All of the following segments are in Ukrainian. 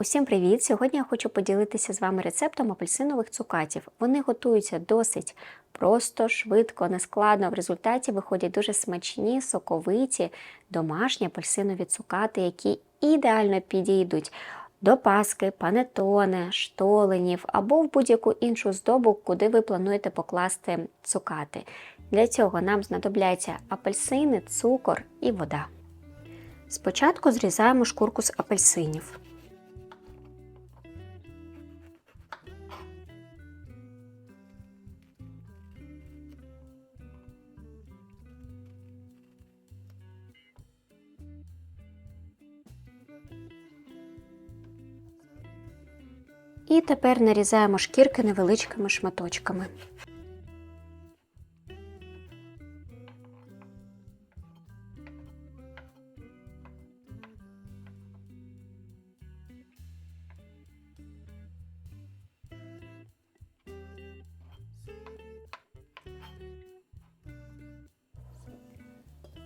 Усім привіт! Сьогодні я хочу поділитися з вами рецептом апельсинових цукатів. Вони готуються досить просто, швидко, нескладно. В результаті виходять дуже смачні, соковиті, домашні апельсинові цукати, які ідеально підійдуть до паски, панетоне, штоленів або в будь-яку іншу здобу, куди ви плануєте покласти цукати. Для цього нам знадобляться апельсини, цукор і вода. Спочатку зрізаємо шкурку з апельсинів. І тепер нарізаємо шкірки невеличкими шматочками.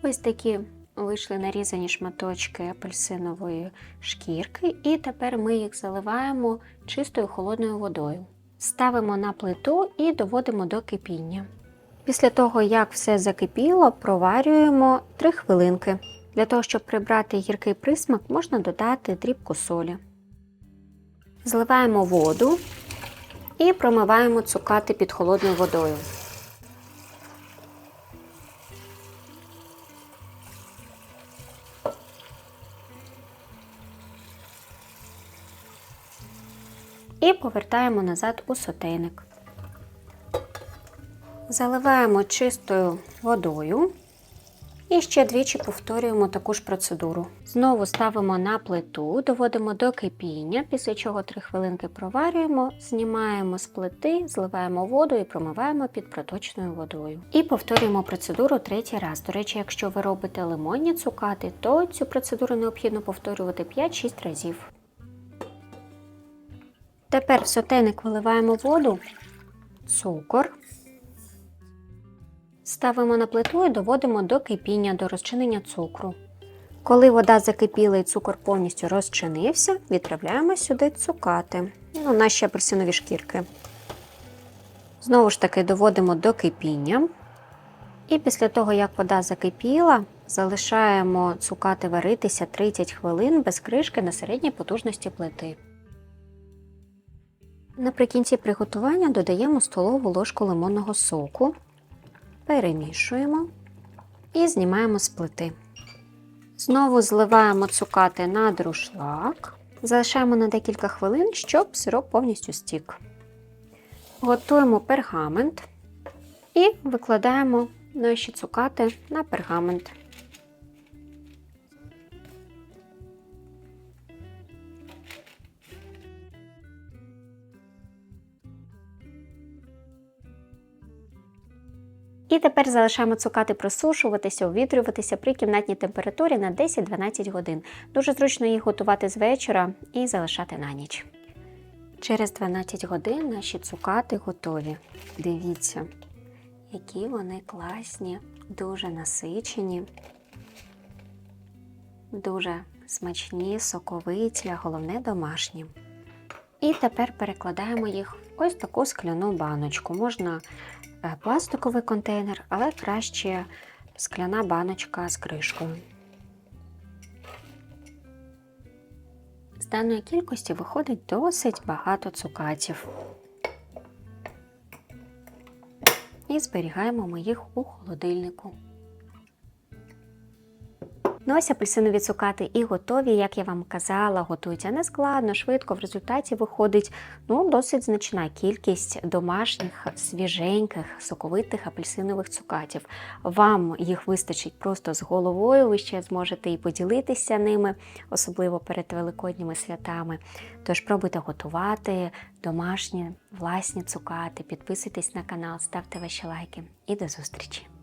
Ось такі вийшли нарізані шматочки апельсинової шкірки, і тепер ми їх заливаємо чистою холодною водою. Ставимо на плиту і доводимо до кипіння. Після того, як все закипіло, проварюємо 3 хвилинки. Для того, щоб прибрати гіркий присмак, можна додати дрібку солі. Зливаємо воду і промиваємо цукати під холодною водою. І повертаємо назад у сотейник. Заливаємо чистою водою і ще двічі повторюємо таку ж процедуру. Знову ставимо на плиту, доводимо до кипіння, після чого 3 хвилинки проварюємо, знімаємо з плити, зливаємо воду і промиваємо під проточною водою. І повторюємо процедуру третій раз. До речі, якщо ви робите лимонні цукати, то цю процедуру необхідно повторювати 5-6 разів. Тепер в сотейник виливаємо воду, цукор, ставимо на плиту і доводимо до кипіння, до розчинення цукру. Коли вода закипіла і цукор повністю розчинився, відправляємо сюди цукати, ну, наші апельсинові шкірки. Знову ж таки доводимо до кипіння. І після того, як вода закипіла, залишаємо цукати варитися 30 хвилин без кришки на середній потужності плити. Наприкінці приготування додаємо столову ложку лимонного соку, перемішуємо і знімаємо з плити. Знову зливаємо цукати на друшлак, залишаємо на декілька хвилин, щоб сироп повністю стік. Готуємо пергамент і викладаємо наші цукати на пергамент. І тепер залишаємо цукати просушуватися, увітрюватися при кімнатній температурі на 10-12 годин. Дуже зручно їх готувати з вечора і залишати на ніч. Через 12 годин наші цукати готові. Дивіться, які вони класні, дуже насичені, дуже смачні, соковиті, а головне домашні. І тепер перекладаємо їх в ось таку скляну баночку. Можна Е, пластиковий контейнер, але краще скляна баночка з кришкою. З даної кількості виходить досить багато цукатів. І зберігаємо ми їх у холодильнику. Ну ось апельсинові цукати і готові, як я вам казала, готуються нескладно, швидко. В результаті виходить ну, досить значна кількість домашніх, свіженьких, соковитих апельсинових цукатів. Вам їх вистачить просто з головою, ви ще зможете і поділитися ними, особливо перед великодніми святами. Тож пробуйте готувати домашні власні цукати, підписуйтесь на канал, ставте ваші лайки і до зустрічі!